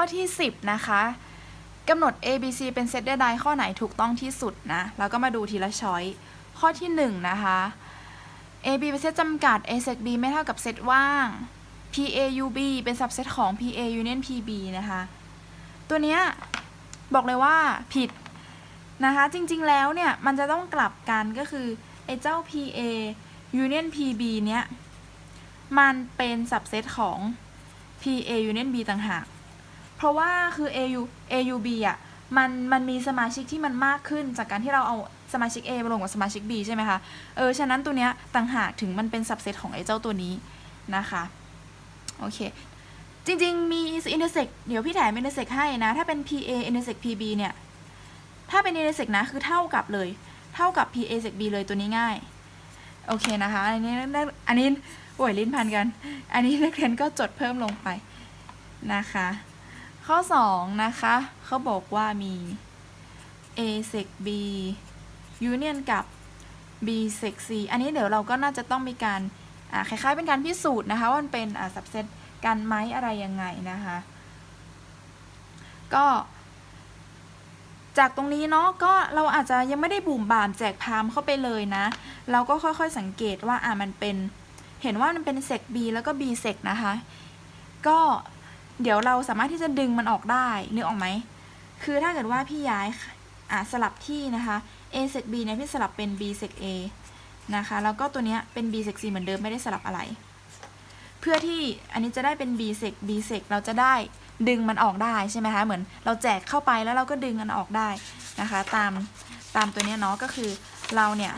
ข้อที่ 10 นะคะกำหนด A B C เป็นเซตใดข้อไหนถูกต้องที่สุดนะแล้วก็มาดูทีละช้อยข้อที่ 1 นะคะ A B เป็นเซตจำกัด A เซต B ไม่เท่ากับเซตว่าง P A U B เป็นสับเซตของ P A Union P B นะคะ ตัวเนี้ยบอกเลยว่าผิดนะคะ จริงๆแล้วเนี่ยมันจะต้องกลับกันก็คือไอ้เจ้า P A Union P B เนี้ยมันเป็นสับเซตของ P A Union B ต่างหาก เพราะว่าคือ AU AUB อะมันมันมีสมาชิกที่มันมากขึ้นจากการที่เราเอาสมาชิก A มารวมกับสมาชิก B ใช่ไหมคะเออฉะนั้นตัวเนี้ยต่างหากถึงมันเป็นสับเซตของไอ้เจ้าตัวนี้นะคะโอเคจริง ๆ มี intersect เดี๋ยวพี่แถม intersect ให้นะ ถ้าเป็น PA intersect PB เนี่ย ถ้าเป็น intersect นะ คือเท่ากับเลย เท่ากับ PA intersect B เลยตัวนี้ง่าย โอเคนะคะ อันนี้อันนี้โอ้ยลิ้นพันกัน อันนี้นักเรียนก็จดเพิ่มลงไปนะคะ ข้อ 2 นะคะ เขาบอกว่ามี A sec B union กับ B sec C อันนี้เดี๋ยวเราก็น่าจะต้องมีการคล้ายๆเป็นการพิสูจน์นะคะ ว่ามันเป็นอ่า subset กันไหมอะไรยังไงนะคะ ก็ จากตรงนี้เนาะก็เราอาจจะยังไม่ได้บุ่มบามแจกพามเข้าไปเลยนะ เราก็ค่อยๆสังเกตว่าอ่ามันเป็น เห็นว่ามันเป็นเซก B แล้วก็ B เซกนะคะ ก็ เดี๋ยวเราสามารถที่จะดึงมันออกได้นึกออกไหม คือถ้าเกิดว่าพี่ย้ายอะสลับที่นะคะ A เซก B เนี่ยพี่สลับเป็น B เซก A นะคะ แล้วก็ตัวเนี้ยเป็น B เซก C เหมือนเดิมไม่ได้สลับอะไร เพื่อที่อันนี้จะได้เป็น B เซก B เซกเราจะได้ดึงมันออกได้ใช่ไหมคะ เหมือนเราแจกเข้าไปแล้วเราก็ดึงมันออกได้นะคะ ตามตามตัวเนี้ยเนาะก็คือเราเนี่ย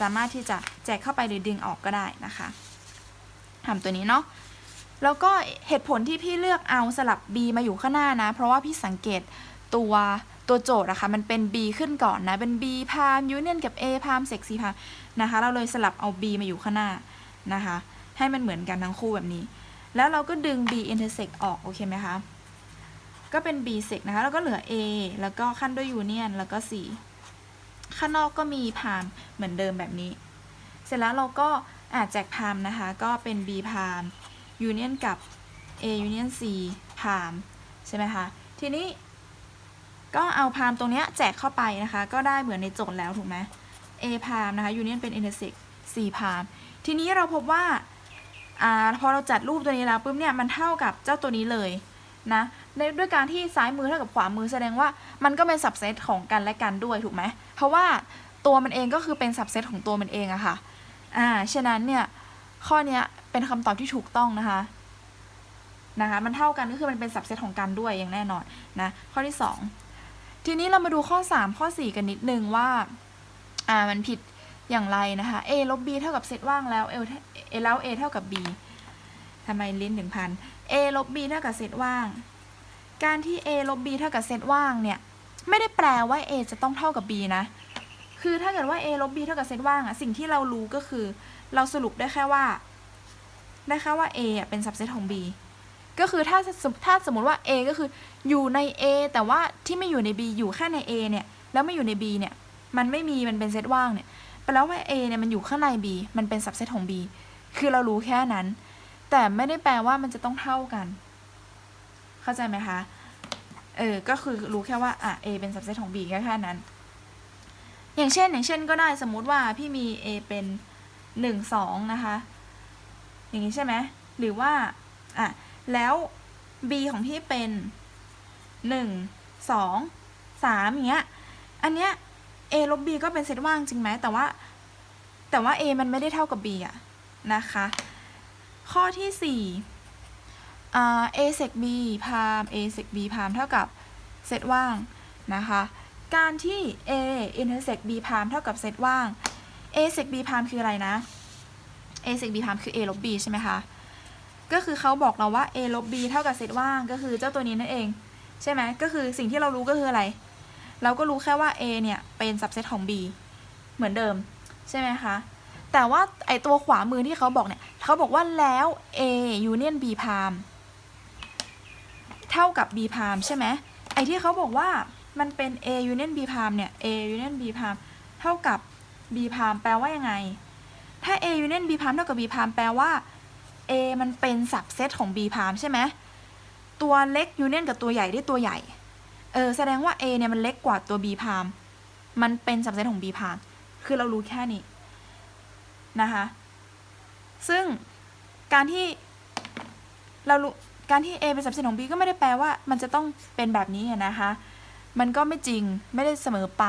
สามารถที่จะแจกเข้าไปหรือดึงออกก็ได้นะคะทำตัวนี้เนาะ แล้วก็เหตุผลที่พี่เลือกเอาสลับ B มาอยู่ข้างหน้านะ เพราะว่าพี่สังเกตตัวตัวโจทย์อะคะ่ะมันเป็น B ขึ้นก่อนนะ เป็น B พามยูเนียนกับ A พามเซ็กซีพามนะคะ เราเลยสลับเอา B มาอยู่ข้างหน้านะคะ ให้มันเหมือนกันทั้งคู่แบบนี้ แล้วเราก็ดึง B intersect ออกโอเคไหมคะ ก็เป็น B sec นะคะ แล้วก็เหลือ A แล้วก็ขั้นด้วย union แล้วก็ C ข้างนอกก็มีพามเหมือนเดิมแบบนี้ เสร็จแล้วเราก็อาจแจกพามนะคะ ก็เป็น B พาม union กับ A union C พามใช่ไหมคะทีนี้ก็เอาพามตรงเนี้ยแจกเข้าไปนะคะ ก็ได้เหมือนในโจทย์แล้วถูกไหม A พามนะคะ union เป็น intersect C พามทีนี้เราพบว่าอ่าพอเราจัดรูปตัวนี้แล้วปุ๊บเนี่ยมันเท่ากับเจ้าตัวนี้เลยนะในด้วยการที่ซ้ายมือเท่ากับขวามือแสดงว่ามันก็เป็นสับเซตของกันและกันด้วยถูกไหมเพราะว่าตัวมันเองก็คือเป็นสับเซตของตัวมันเองอะค่ะอ่าฉะนั้นเนี่ยข้อเนี้ย เป็นคำตอบที่ถูกต้องนะคะนะคะมันเท่ากันก็คือมันเป็นสับเซตของกันด้วยอย่างแน่นอนนะข้อที่ 2 ทีนี้เรามาดูข้อ 3 ข้อ 4 กันนิดนึงว่าอ่ามันผิดอย่างไรนะคะ a ลบ b เท่ากับเซตว่างแล้ว l แล้ว a เท่ากับ b ทำไมลิ้นถึงพัน a ลบ b เท่ากับเซตว่าง การที่ a ลบ b เท่ากับเซตว่างเนี่ยไม่ได้แปลว่า a จะต้องเท่ากับ b นะ คือถ้าเกิดว่า a ลบ b เท่ากับเซตว่างอะสิ่งที่เรารู้ก็คือ เราสรุปได้แค่ว่า ได้ค่ว่า a อะเป็นสับเซตของ b ก็คือถ้าถ้าสมมติว่า a ก็คืออยู่ใน a แต่ว่าที่ไม่อยู่ใน b อยู่แค่ใน a เนี่ย แล้วไม่อยู่ใน b เนี่ย มันไม่มีมันเป็นเซตว่างเนี่ยแปลว่า a เนี่ยมันอยู่ข้างใน b มันเป็นสับเซตของ b คือเรารู้แค่นั้น แต่ไม่ได้แปลว่ามันจะต้องเท่ากัน เข้าใจไหมคะ เออ ก็คือรู้แค่ว่า อะ A เป็น subset ของ B แค่แค่นั้น อย่างเช่น อย่างเช่นก็ได้สมมุติว่าพี่มี A เป็นหนึ่งสองนะคะ อย่างนี้ใช่ไหมหรือว่าอะแล้ว B ของพี่เป็นหนึ่งสองสามอย่างเงี้ยอันเนี้ย A ลบ B ก็เป็นเซตว่างจริงไหมแต่ว่า แต่ว่า A มันไม่ได้เท่ากับ B อะนะคะ ข้อที่สี่อ่า a sec b พาม a sec b พามเท่ากับเซตว่างนะคะการที่ a intersect b พามเท่ากับเซตว่าง a sec b พามคืออะไรนะ a sec b พามคือ a ลบ b ใช่ไหมคะ ก็คือเขาบอกเราว่า a ลบ b เท่ากับเซตว่างก็คือเจ้าตัวนี้นั่นเอง ใช่ไหมก็คือสิ่งที่เรารู้ก็คืออะไร เราก็รู้แค่ว่า a เนี่ยเป็น subset ของ b เหมือนเดิมใช่ไหมคะ แต่ว่าไอตัวขวามือที่เขาบอกเนี่ยเขาบอกว่าแล้ว A union B พามเท่ากับ B พามใช่ไหมไอที่เขาบอกว่ามันเป็น A union B พามเนี่ย A union B พามเท่ากับ B พามแปลว่ายังไง ถ้า A union B พามเท่ากับ B พามแปลว่า A มันเป็นสับเซตของ B พามใช่ไหมตัวเล็กยูเนียนกับตัวใหญ่ได้ตัวใหญ่ เออแสดงว่า A เนี่ยมันเล็กกว่าตัว B พามมันเป็นสับเซตของ B พามคือเรารู้แค่นี้นะคะ ซึ่งการที่เรารู้การที่ A เป็นสับเซตของ B ก็ไม่ได้แปลว่ามันจะต้องเป็นแบบนี้นะคะ มันก็ไม่จริงไม่ได้เสมอไป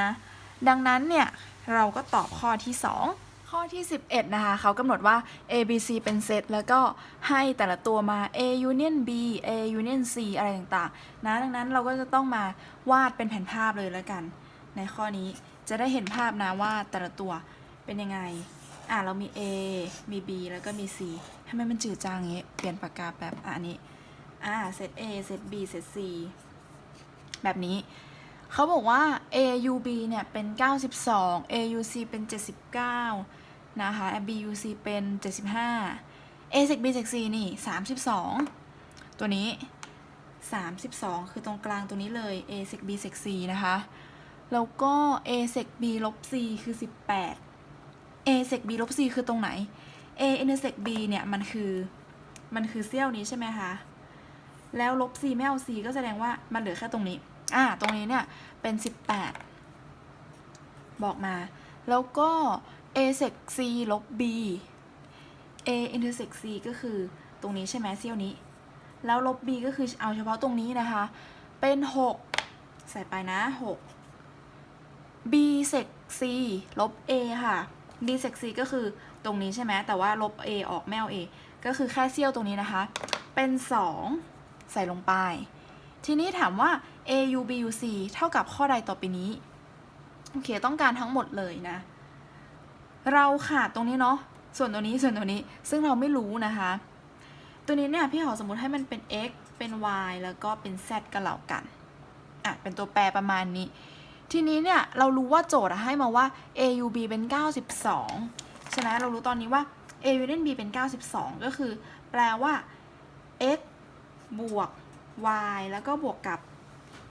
นะ ดังนั้นเนี่ยเราก็ตอบข้อที่ 2 ข้อที่ 11 นะคะเขากำหนดว่า A B C เป็นเซตแล้วก็ให้แต่ละตัวมา A union B A union C อะไรต่างๆ นะดังนั้นเราก็จะต้องมาวาดเป็นแผนภาพเลยแล้วกัน ในข้อนี้จะได้เห็นภาพนะว่าแต่ละตัวเป็นยังไง อะเรามี A มี B แล้วก็มี C ทำไมมันจืดจางอย่างงี้เปลี่ยนปากกาแป๊บอะอันนี้ อ่าเซต A เซต B เซต C แบบนี้เขาบอกว่า AUB เนี่ยเป็น 92 AUC เป็น 79 นะคะ BUC เป็น 75 A sec B sec นี่ 32 ตัวนี้ 32 คือตรงกลางตัวนี้เลย A sec B sec นะคะ แล้วก็ A sec B ลบ C คือ 18 A sec B ลบ C คือตรงไหน A intersect B เนี่ยมันคือมันคือเซี่ยวนี้ใช่ไหมคะ แล้วลบ C ไม่เอา C ก็แสดงว่ามันเหลือแค่ตรงนี้ อ่า ตรงนี้เนี่ยเป็น 18 บอกมา แล้วก็ a sec c ลบ b a intersect c ก็คือตรงนี้ใช่ไหมเซี่ยวนี้ แล้วลบ b ก็คือเอาเฉพาะตรงนี้นะคะ เป็น 6 ใส่ไปนะ 6 b sec c ลบ a ค่ะ b sec c ก็คือตรงนี้ใช่ไหมแต่ว่าลบ a ออกไม่เอา a ก็คือแค่เซี่ยวตรงนี้นะคะ เป็น 2 ใส่ลงไป ทีนี้ถามว่า a u b u c เท่ากับข้อใดต่อไปนี้ โอเค ต้องการทั้งหมดเลยนะ เราขาดตรงนี้เนาะส่วนตัวนี้ส่วนตัวนี้ซึ่งเราไม่รู้นะคะ ตัวนี้เนี่ยพี่ขอสมมติให้มันเป็น x เป็น y แล้วก็เป็น z กันเหล่ากันอะเป็นตัวแปรประมาณนี้ ทีนี้เนี่ยเรารู้ว่าโจทย์ให้มาว่า a u b เป็น 92 ใช่ไหมเรารู้ตอนนี้ว่า a u เล่น b เป็น 92 ก็คือ แปลว่า x บวก y แล้วก็บวกกับ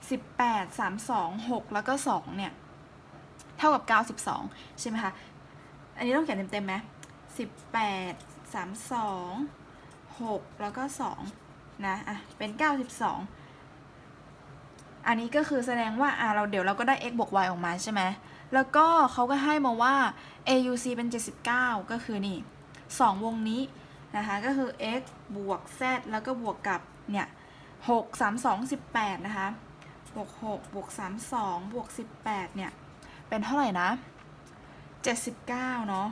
18 32 6 แล้วก็ 2 เนี่ย เท่ากับ 92 ใช่ไหมคะ อันนี้ต้องเขียนเต็มๆไหม18 32 6แล้วก็2นะอะเป็น92อันนี้ก็คือแสดงว่าอะเราเดี๋ยวเราก็ได้ x บวก y ออกมาใช่ไหมแล้วก็เขาก็ให้มาว่า AUC เป็น 79 ก็คือนี่ 2 วงนี้นะคะก็คือ x บวก z แล้วก็บวกกับเนี่ย6 3 2 18 นะคะ บวก 6 บวก 32 บวก 18 เนี่ย เป็นเท่าไหร่นะ 79 เนาะ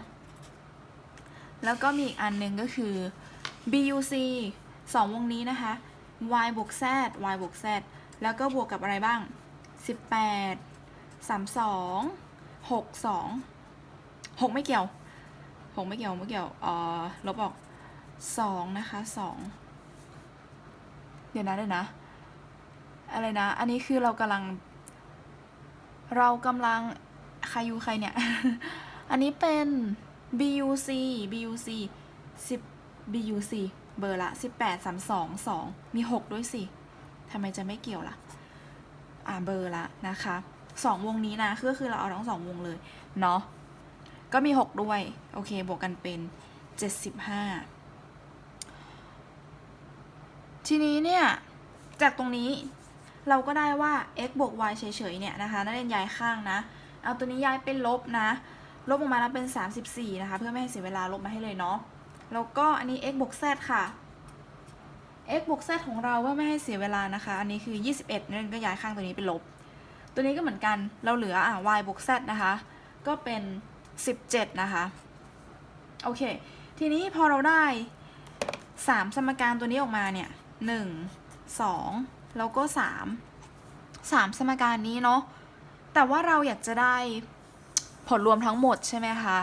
แล้วก็มีอีกอันหนึ่งก็คือ BUC 2 วงนี้นะคะ y บวก z y บวก z แล้วก็บวกกับอะไรบ้าง 18 32 62 6 ไม่เกี่ยว 6 ไม่เกี่ยวไม่เกี่ยวเอ่อลบออก 2 นะคะ 2 เดี๋ยวนะเดี๋ยวนะ อะไรนะ อันนี้คือเรากำลัง เรากำลัง ใครอยู่ใครเนี่ย อันนี้เป็น BUC BUC 10 BUC เบอร์ละ 18 32 2 มี 6 ด้วยสิทำไมจะไม่เกี่ยวล่ะ อ่าเบอร์ละนะคะ2วงนี้นะก็คือเราเอาทั้ง2วงเลย เนาะก็มี 6 ด้วย โอเค บวกกันเป็น 75 ทีนี้เนี่ย จากตรงนี้เราก็ได้ว่า x บวก y เฉยๆเนี่ยนะคะ นักเรียนย้ายข้างนะ เอาตัวนี้ย้ายเป็นลบนะ ลบออกมาแล้วเป็น 34 นะคะ เพื่อไม่ให้เสียเวลาลบมาให้เลยเนาะ แล้วก็อันนี้ x บวก z ค่ะ x บวก z ของเราเพื่อไม่ให้เสียเวลานะคะ อันนี้คือ 21นักเรียนก็ย้ายข้างตัวนี้เป็นลบ ตัวนี้ก็เหมือนกัน เราเหลืออะ y บวก z นะคะ ก็เป็น 17 นะคะ โอเค ทีนี้พอเราได้ 3 สมการตัวนี้ออกมาเนี่ย 1 2 แล้วก็ 3 3 สมการนี้เนาะ แต่ว่าเราอยากจะได้ผลรวมทั้งหมดใช่ไหมคะ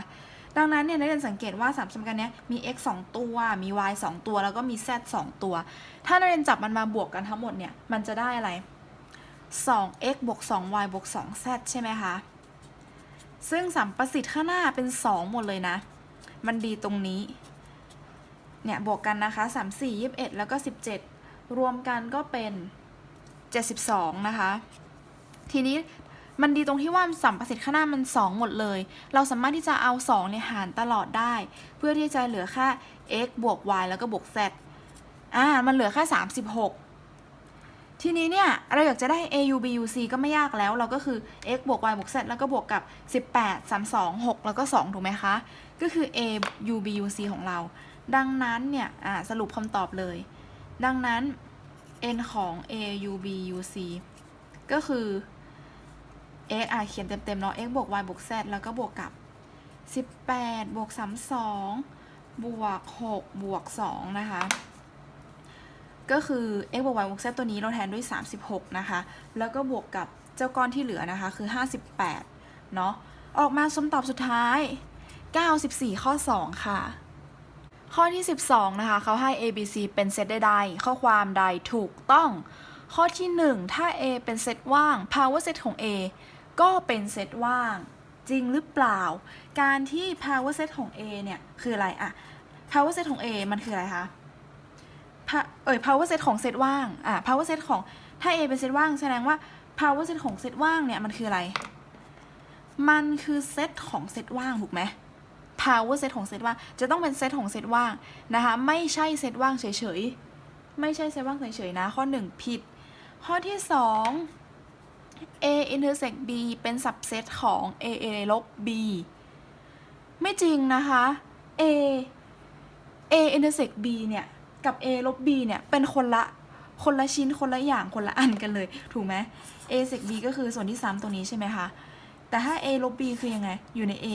ดังนั้นเนี่ยนักเรียนสังเกตว่า3สมการนี้มี x 2 ตัว มี y 2 ตัว แล้วก็มี z 2 ตัว ถ้านักเรียนจับมันมาบวกกันทั้งหมดเนี่ย มันจะได้อะไร 2x บวก 2y บวก 2z ใช่ไหมคะ ซึ่งสัมประสิทธิ์ข้างหน้าเป็น 2 หมดเลยนะ มันดีตรงนี้ เนี่ยบวกกันนะคะ 3 4 21 แล้วก็ 17 รวมกันก็เป็น 72 นะคะ ทีนี้ มันดีตรงที่ว่าสัมประสิทธิ์ข้างหน้ามัน 2 หมดเลย เราสามารถที่จะเอา2เนี่ยหารตลอดได้ เพื่อที่จะเหลือแค่ x บวก y แล้วก็บวก z อ่า มันเหลือแค่ 36 ทีนี้เนี่ย เราอยากจะได้ a u b u c ก็ไม่ยากแล้ว เราก็คือ x บวก y บวก z แล้วก็บวกกับ 18 32 6 แล้วก็ 2 ถูกไหมคะ ก็คือ a u b u c ของเรา ดังนั้นเนี่ย อ่า สรุปคำตอบเลย ดังนั้น n ของ a u b u c ก็คือ x อะเขียนเต็มๆเนาะ x บวก y บวก z แล้วก็บวกกับ 18 บวก 32 บวก 6 บวก 2 นะคะ ก็คือ x บวก y บวก z ตัวนี้เราแทนด้วย 36 นะคะ แล้วก็บวกกับเจ้าก้อนที่เหลือนะคะ คือ 58 เนาะ ออกมาสมตอบสุดท้าย 94 ข้อ 2 ค่ะ ข้อที่ 12 นะคะ เขาให้ a b c เป็นเซตใดๆ ข้อความใดถูกต้อง ข้อที่ 1 ถ้า a เป็นเซตว่าง power set ของ a ก็เป็นเซตว่างจริงหรือเปล่า การที่ power set ของ a เนี่ยคืออะไรอะ power set ของ a มันคืออะไรคะเอ่ย power set ของเซตว่างอะ power set ของถ้า a เป็นเซตว่างแสดงว่า power set ของเซตว่างเนี่ยมันคืออะไร มันคือเซตของเซตว่างถูกไหม power set ของเซตว่างจะต้องเป็นเซตของเซตว่างนะคะไม่ใช่เซตว่างเฉยๆไม่ใช่เซตว่างเฉยๆนะข้อ 1 ผิด ข้อที่ 2 a intersect b เป็น subset ของ a a ลบ b ไม่จริงนะคะ a a intersect b เนี่ย กับ a ลบ b เนี่ย เป็นคนละคนละชิ้นคนละอย่างคนละอันกันเลย ถูกไหม a sec b ก็คือส่วนที่3ตรงนี้ใช่ไหมคะ แต่ถ้า a ลบ b คือยังไง อยู่ใน a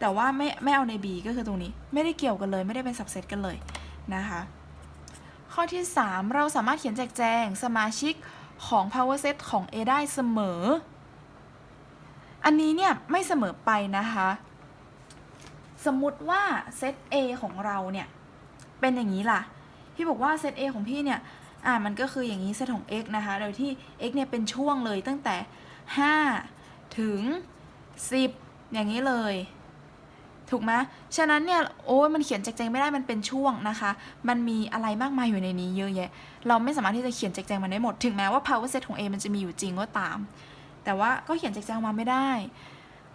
แต่ว่าไม่ไม่เอาใน b ก็คือตรงนี้ ไม่ได้เกี่ยวกันเลย ไม่ได้เป็น subset กันเลยนะคะ ข้อที่ 3 เราสามารถเขียนแจกแจงสมาชิก ของ power set ของ a ได้เสมอ อันนี้เนี่ยไม่เสมอไปนะคะ สมมุติว่าเซต A ของเราเนี่ยเป็นอย่างนี้ล่ะ พี่บอกว่าเซต A ของพี่เนี่ย อ่า มันก็คืออย่างนี้เซตของ x นะคะ โดยที่ x เนี่ยเป็นช่วงเลยตั้งแต่ 5 ถึง 10 อย่างนี้เลย ถูกไหมฉะนั้นเนี่ย โอ้ยมันเขียนแจกแจงไม่ได้ มันเป็นช่วงนะคะ มันมีอะไรมากมายอยู่ในนี้เยอะแยะ เราไม่สามารถที่จะเขียนแจกแจงมันได้หมด ถึงแม้ว่า power set ของ A มันจะมีอยู่จริงก็ตาม แต่ว่าก็เขียนแจกแจงมาไม่ได้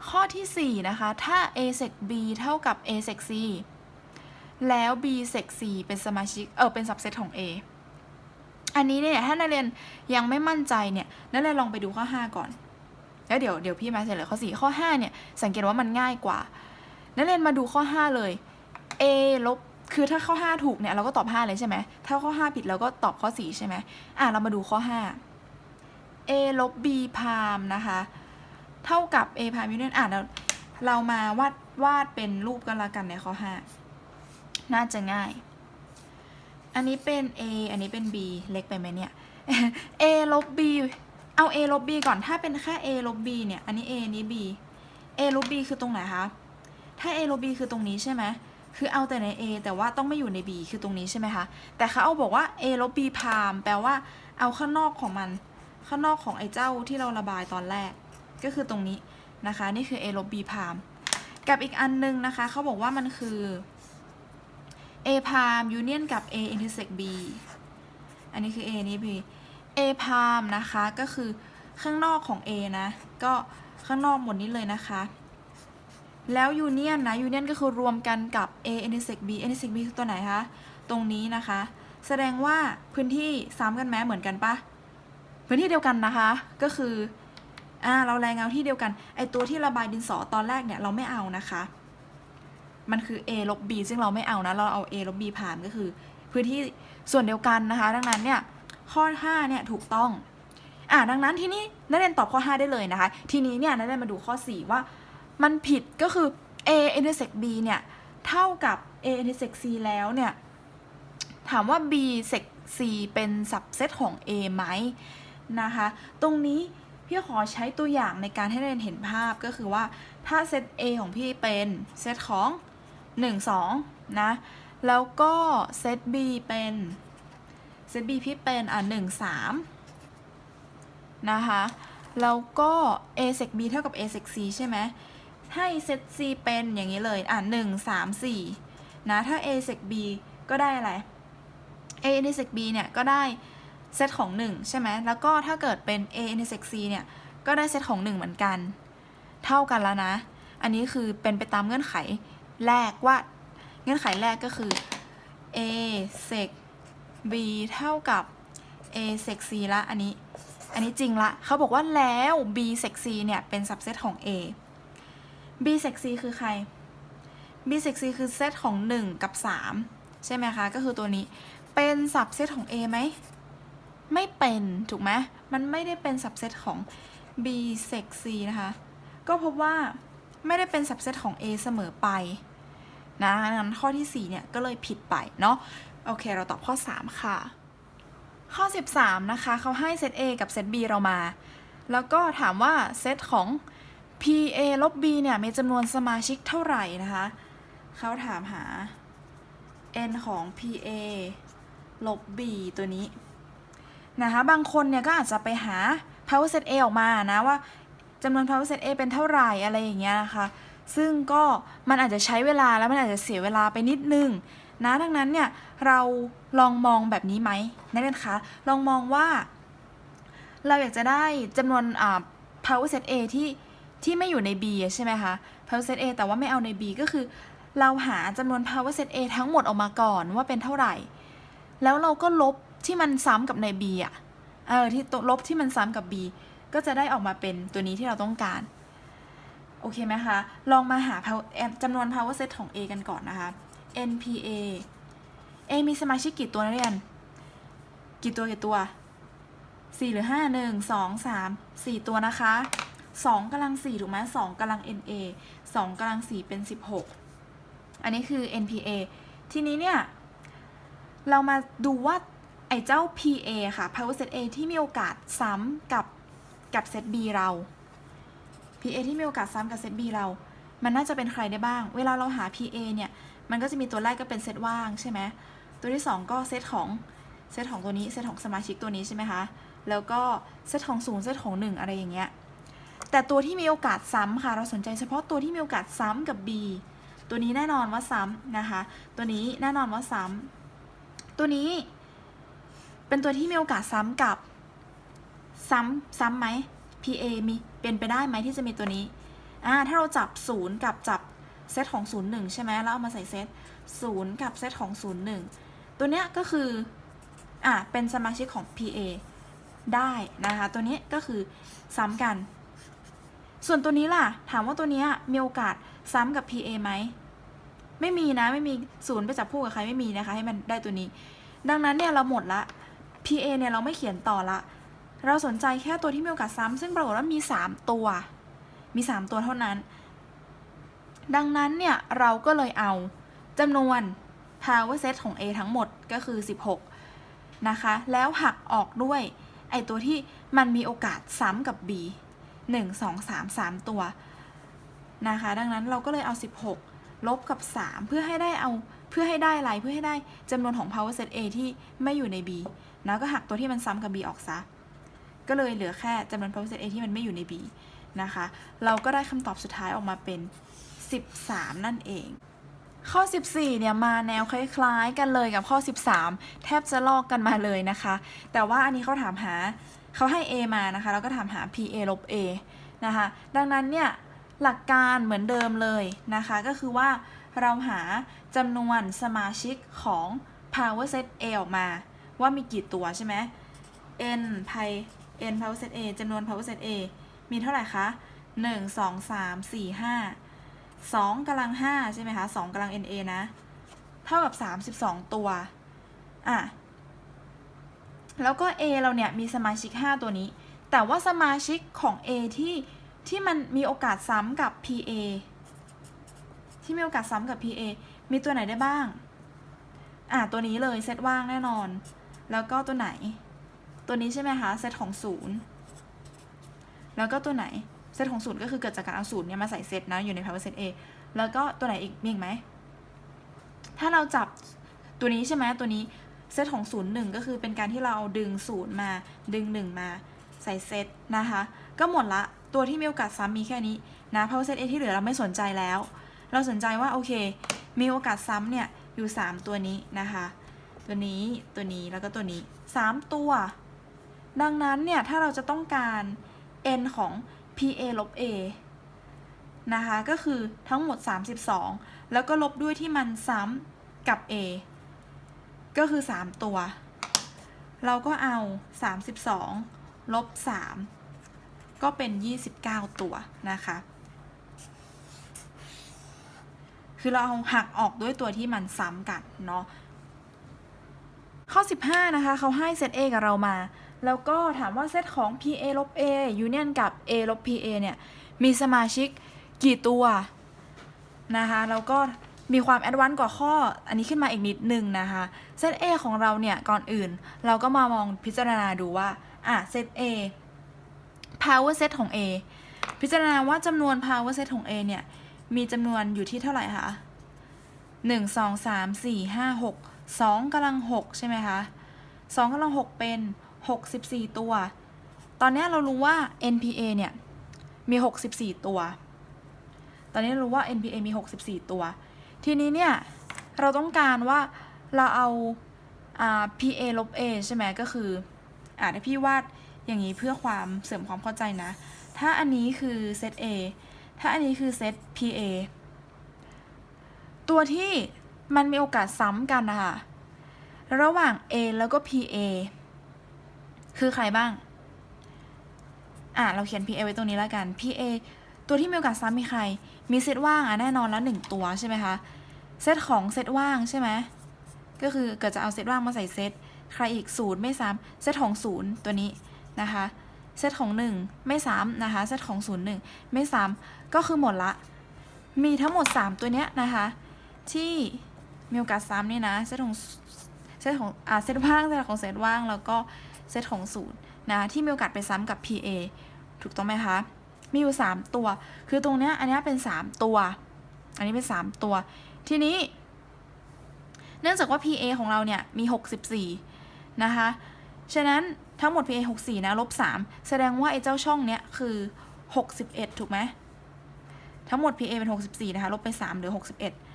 ข้อทีสี่4 นะคะ ถ้า a sec b เท่ากับ a sec c แล้ว b sec c เป็นสมาชิก เออเป็น subset ของ a อันนี้เนี่ย ถ้านักเรียนยังไม่มั่นใจเนี่ยนักเรียนลองไปดูข้อ 5 ก่อน แล้วเดี๋ยวเดี๋ยวพี่มาเฉลยข้อ 4 ข้อ 5 เนี่ย สังเกตว่ามันง่ายกว่า นักเรียนมาดูข้อ 5 เลย a ลบ คือถ้าข้อ 5 ถูกเนี่ยเราก็ตอบ 5 เลยใช่ไหม ถ้าข้อ 5 ผิดเราก็ตอบข้อ 4 ใช่ไหมอะเรามาดูข้อ 5 a ลบ b พามนะคะ เท่ากับ a พามยูเนียนอะเราเรามาวาดวาดเป็นรูปกันละกันในข้อ 5 น่าจะง่าย อันนี้เป็น a อันนี้เป็น b เล็กไปไหมเนี่ย a ลบ b เอา a ลบ b ก่อน ถ้าเป็นแค่ a ลบ b เนี่ย อันนี้ a นนี้ b a ลบ b คือตรงไหนคะ ถ้า a ลบ b คือตรงนี้ใช่ไหม คือเอาแต่ใน a แต่ว่าต้องไม่อยู่ใน b คือตรงนี้ใช่ไหมคะ แต่เขาเอาบอกว่า a ลบ b พามแปลว่าเอาข้างนอกของมัน ข้างนอกของไอ้เจ้าที่เราระบายตอนแรก ก็คือตรงนี้นะคะ นี่คือ a ลบ b พามกับอีกอันนึงนะคะ เขาบอกว่ามันคือ a พามยูเนียนกับ a intersect b อันนี้คือ a นี่ b a พามนะคะก็คือข้างนอกของ a นะ ก็ข้างนอกหมดนี้เลยนะคะ แล้วยูเนียนนะยูเนียนก็คือรวมกันกับ a intersect b intersect b คือตัวไหนคะ ตรงนี้นะคะ แสดงว่าพื้นที่ซ้ำกันไหมเหมือนกันปะพื้นที่เดียวกันนะคะ ก็คืออ่าเราแรงเงาที่เดียวกัน ไอตัวที่ระบายดินสอตอนแรกเนี่ยเราไม่เอานะคะ มันคือ a ลบ b ซึ่งเราไม่เอานะ เราเอา a ลบ b ผ่านก็คือ พื้นที่ส่วนเดียวกันนะคะ ดังนั้นเนี่ยข้อ 5 เนี่ยถูกต้องอ่าดังนั้นที่นี่นักเรียนตอบข้อ 5 ได้เลยนะคะ ทีนี้เนี่ยนักเรียนมาดูข้อ 4 ว่า มันผิดก็คือ a intersect b เนี่ยเท่ากับ a intersect c แล้วเนี่ยถามว่า b sec c เป็น subset ของ a ไหมนะคะ ตรงนี้พี่ขอใช้ตัวอย่างในการให้เรียนเห็นภาพก็คือว่าถ้าเซต A ของพี่เป็นเซตของ 1 2 นะ แล้วก็เซต B เป็นเซต B พี่เป็นอะ1 3 นะคะ แล้วก็ A sec B เท่ากับ A sec C ใช่ไหม ให้เซต C เป็นอย่างนี้เลยอะ1 3 4นะถ้า A sec B ก็ได้อะไร A intersect B เนี่ยก็ได้เซตของ 1 ใช่ไหมแล้วก็ถ้าเกิดเป็น A intersect C เนี่ยก็ได้เซตของ 1 เหมือนกัน เท่ากันแล้วนะ อันนี้คือเป็นไปตามเงื่อนไขแรกว่า เงื่อนไขแรกก็คือ A sec b เท่ากับ a sec c ละอันนี้ อันนี้จริงละเขาบอกว่าแล้ว b sec c เนี่ยเป็น subset ของ a b sec c คือใคร b sec c คือเซตของ 1 กับ 3 ใช่ไหมคะ ก็คือตัวนี้เป็น subset ของ a ไหม ไม่เป็นถูกไหมมันไม่ได้เป็น subset ของ b sec c นะคะ ก็พบว่าไม่ได้เป็น subset ของ a เสมอไปนะงั้นข้อที่ 4 เนี่ย ก็เลยผิดไปเนาะโอเค เราตอบข้อ 3 ค่ะ ข้อ 13 นะคะเขาให้เซต A กับเซต B เรามา แล้วก็ถามว่าเซตของ PA ลบ B เนี่ยมีจำนวนสมาชิกเท่าไหร่นะคะเขาถามหา n ของ PA ลบ B ตัวนี้นะคะบางคนเนี่ยก็อาจจะไปหา power set A ออกมานะว่าจำนวน power set A เป็นเท่าไหร่อะไรอย่างเงี้ยนะคะ ซึ่งก็มันอาจจะใช้เวลาแล้วมันอาจจะเสียเวลาไปนิดนึงนะดังนั้นเนี่ยเราลองมองแบบนี้ไหมนักเรียนคะลองมองว่า เราอยากจะได้จำนวน power set A ที่ ที่ไม่อยู่ใน B ใช่ไหมคะ power set A แต่ว่าไม่เอาใน B ก็คือ เราหาจำนวน power set A ทั้งหมดออกมาก่อนว่าเป็นเท่าไหร่ แล้วเราก็ลบที่มันซ้ำกับใน B อะ เออที่ลบที่มันซ้ำกับ B ก็จะได้ออกมาเป็นตัวนี้ที่เราต้องการ โอเคไหมคะ ลองมาหา power จำนวน power set ของ A กันก่อนนะคะ NPA A มีสมาชิกกี่ตัวนักเรียน กี่ตัวกี่ตัวสี่หรือห้าหนึ่งสองสามสี่ตัวนะคะ สองกำลังสี่ถูกไหมสองกำลัง NA สองกำลังสี่เป็นสิบหกอันนี้คือ NPA ทีนี้เนี่ย เรามาดูว่าไอ้เจ้า PA ค่ะ power set A ที่มีโอกาสซ้ำกับกับ set B เรา PA ที่มีโอกาสซ้ำกับ set B เรา มันน่าจะเป็นใครได้บ้าง เวลาเราหา PA เนี่ย มันก็จะมีตัวแรกก็เป็นเซตว่างใช่ไหมตัวที่ 2 ก็เซตของเซตของตัวนี้เซตของสมาชิกตัวนี้ใช่ไหมคะ แล้วก็เซตของ0เซตของ 1 อะไรอย่างเงี้ย แต่ตัวที่มีโอกาสซ้ำค่ะ เราสนใจเฉพาะตัวที่มีโอกาสซ้ำกับ B ตัวนี้แน่นอนว่าซ้ำนะคะ ตัวนี้แน่นอนว่าซ้ำตัวนี้เป็นตัวที่มีโอกาสซ้ำกับ ซ้ำซ้ำไหม PA มีเป็นไปได้ไหมที่จะมีตัวนี้อ่าถ้าเราจับ 0 กับจับเซตของ 0 1 ใช่ไหมแล้วเอามาใส่เซต0 กับเซตของ 0 1 ตัวเนี้ยก็คืออะเป็นสมาชิกของ PA ได้นะคะ ตัวนี้ก็คือซ้ำกัน ส่วนตัวนี้ล่ะ ถามว่าตัวนี้มีโอกาสซ้ำกับ PA ไหม ไม่มีนะ ไม่มีศูนย์ไปจับคู่กับใครไม่มีนะคะ ให้มันได้ตัวนี้ ดังนั้นเนี่ยเราหมดละ PA เนี่ยเราไม่เขียนต่อละ เราสนใจแค่ตัวที่มีโอกาสซ้ำซึ่งปรากฏว่ามี 3 ตัว มี 3 ตัวเท่านั้น ดังนั้นเนี่ยเราก็เลยเอาจำนวน power set ของ A ทั้งหมดก็คือ 16 นะคะ แล้วหักออกด้วยไอตัวที่มันมีโอกาสซ้ำกับ B 1 2 3 3 ตัวนะคะ ดังนั้นเราก็เลยเอา 16 ลบกับ 3 เพื่อให้ได้เอาเพื่อให้ได้อะไรเพื่อให้ได้จำนวนของ power set A ที่ไม่อยู่ใน B นะก็หักตัวที่มันซ้ำกับ B ออกซะ ก็เลยเหลือแค่จำนวน power set A ที่มันไม่อยู่ใน B นะคะ เราก็ได้คำตอบสุดท้ายออกมาเป็น 13 นั่นเอง ข้อ 14 เนี่ยมาแนวคล้ายๆ กันเลยกับข้อ 13 แทบจะลอกกันมาเลยนะคะ แต่ว่าอันนี้เขาถามหา เขาให้ A มานะคะแล้วก็ถามหา PA ลบ A นะคะ ดังนั้นเนี่ยหลักการเหมือนเดิมเลยนะคะ ก็คือว่าเราหาจำนวนสมาชิกของ power set A ออกมา ว่ามีกี่ตัวใช่ไหม n ไพ n power set A จำนวน power set A มีเท่าไหร่คะ 1 2 3 4 5 2กำลัง 5 ใช่ไหมคะ 2กำลัง NA นะ เท่ากับ 32 ตัว อะ แล้วก็ A เราเนี่ยมีสมาชิก 5 ตัวนี้ แต่ว่าสมาชิกของ A ที่ที่มันมีโอกาสซ้ำกับ PA ที่มีโอกาสซ้ำกับ PA มีตัวไหนได้บ้าง อะตัวนี้เลยเซตว่างแน่นอน แล้วก็ตัวไหน ตัวนี้ใช่ไหมคะเซตของ 0 แล้วก็ตัวไหนเซตของศูนย์ก็คือเกิดจากการเอาศูนย์เนี่ยมาใส่เซตนะอยู่ใน power set A แล้วก็ตัวไหนอีกมีอีกไหม ถ้าเราจับตัวนี้ใช่ไหมตัวนี้ เซตของศูนย์หนึ่งก็คือเป็นการที่เราเอาดึงศูนย์มาดึงหนึ่งมาใส่เซตนะคะ ก็หมดละตัวที่มีโอกาสซ้ำมีแค่นี้นะ power set A ที่เหลือเราไม่สนใจแล้ว เราสนใจว่าโอเค มีโอกาสซ้ำเนี่ยอยู่ 3 ตัวนี้นะคะ ตัวนี้ตัวนี้แล้วก็ตัวนี้ 3 ตัว ดังนั้นเนี่ยถ้าเราจะต้องการ n ของ PA ลบ A นะคะก็คือทั้งหมด 32 แล้วก็ลบด้วยที่มันซ้ำกับ A ก็คือ 3 ตัว เราก็เอา 32 ลบ 3 ก็เป็น 29 ตัวนะคะ คือเราเอาหักออกด้วยตัวที่มันซ้ำกันเนาะ ข้อ 15 นะคะเขาให้เซต A กับเรามา แล้วก็ถามว่าเซตของ PA ลบ A union กับ A ลบ PA เนี่ย มีสมาชิกกี่ตัวนะคะ แล้วก็ มีความแอดวานซ์กว่าข้ออันนี้ขึ้นมาอีกนิดนึงนะคะเซต A ของเราเนี่ย ก่อนอื่น เราก็มามองพิจารณาดูว่า อะเซต A power set ของ A พิจารณาว่าจำนวน power set ของ A เนี่ย มีจำนวนอยู่ที่เท่าไหร่คะหนึ่งสองสามสี่ห้าหกสองกำลังหกใช่ไหมคะสองกำลังหกเป็นหกสิบสี่ตัว ตอนนี้เรารู้ว่า NPA เนี่ย มี64ตัว ตอนนี้เรารู้ว่า NPA มี64ตัว ทีนี้เนี่ยเราต้องการว่าเราเอาอ่า PA ลบ A ใช่ไหมก็คืออ่าถ้าพี่วาดอย่างนี้เพื่อความเสริมความเข้าใจนะ ถ้าอันนี้คือเซต A ถ้าอันนี้คือเซต PA ตัวที่มันมีโอกาสซ้ำกันนะคะระหว่าง A แล้วก็ PA คือใครบ้าง อะ เราเขียน PA ไว้ตรงนี้แล้วกัน PA ตัวที่มีโอกาสซ้ำมีใคร มีเซตว่างอะแน่นอนแล้วหนึ่งตัวใช่ไหมคะ เซตของเซตว่างใช่ไหมก็คือเกิดจะเอาเซตว่างมาใส่เซตใครอีกศูนย์ไม่ซ้ำเซตของศูนย์ตัวนี้นะคะเซตของหนึ่งไม่ซ้ำนะคะเซตของศูนย์หนึ่งไม่ซ้ำก็คือหมดละ มีทั้งหมด 3 ตัวเนี้ยนะคะ ที่มีโอกาสซ้ำนี่นะเซตของเซตของอ่าเซตว่างเซตของเซตว่างแล้วก็เซตของศูนย์นะที่มีโอกาสไปซ้ำกับ PA ถูกต้องไหมคะมีอยู่ 3 ตัว คือตรงเนี้ยอันเนี้ยเป็น 3 ตัว อันนี้เป็น 3 ตัว ทีนี้ เนื่องจากว่า PA ของเราเนี่ยมี 64 นะคะ ฉะนั้นทั้งหมด PA 64 นะลบ 3 แสดงว่าไอ้เจ้าช่องเนี้ยคือ 61 ถูกไหม ทั้งหมด PA เป็น 64 นะคะ ลบไป3เหลือ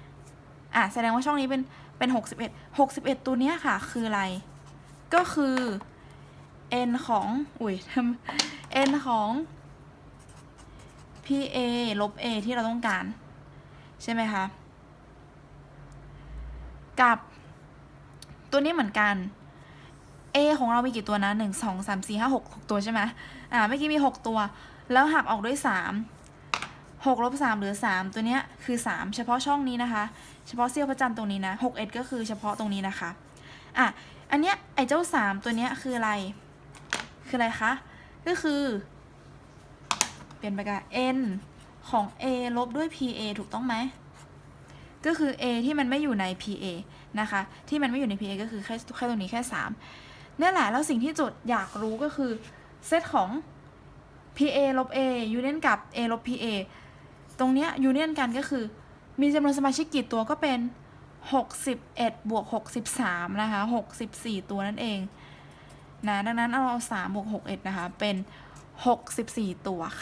61 อะ แสดงว่าช่องนี้เป็นเป็น 61 61 ตัวเนี้ยค่ะ คืออะไร ก็คือ n ของ อุ้ยทำ n ของ PA ลบ A ที่เราต้องการ ใช่ไหมคะ กับตัวนี้เหมือนกัน A ของเรามีกี่ตัวนะหนึ่งสองสามสี่ห้าหกหกตัวใช่ไหมอ่าเมื่อกี้มีหกตัว แล้วหักออกด้วยสามหกลบสามเหลือสามตัวเนี้ยคือสามเฉพาะช่องนี้นะคะ เฉพาะเสี้ยวพระจันทร์ตรงนี้นะหกเอ็ดก็คือเฉพาะตรงนี้นะคะอะอันเนี้ยไอ้เจ้าสามตัวเนี้ยคืออะไร คืออะไรคะ ก็คือ เปลี่ยนไปกับ n ของ a ลบด้วย pa ถูกต้องไหม ก็คือ a ที่มันไม่อยู่ใน pa นะคะ ที่มันไม่อยู่ใน pa ก็คือแค่แค่ตรงนี้แค่3นี่นแหละ แล้วสิ่งที่จุดอยากรู้ก็คือเซตของ pa ลบ a ยูเนียนกับ a ลบ pa ตรงเนี้ยยูเนียนกันก็คือ มีจำนวนสมาชิกกี่ตัวก็เป็น 61 บวก 63 นะคะ 64 ตัวนั่นเองนะดังนั้นเอา3บวก 61 นะคะ เป็น 64 ตัวค่ะ